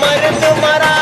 மருந்து மரா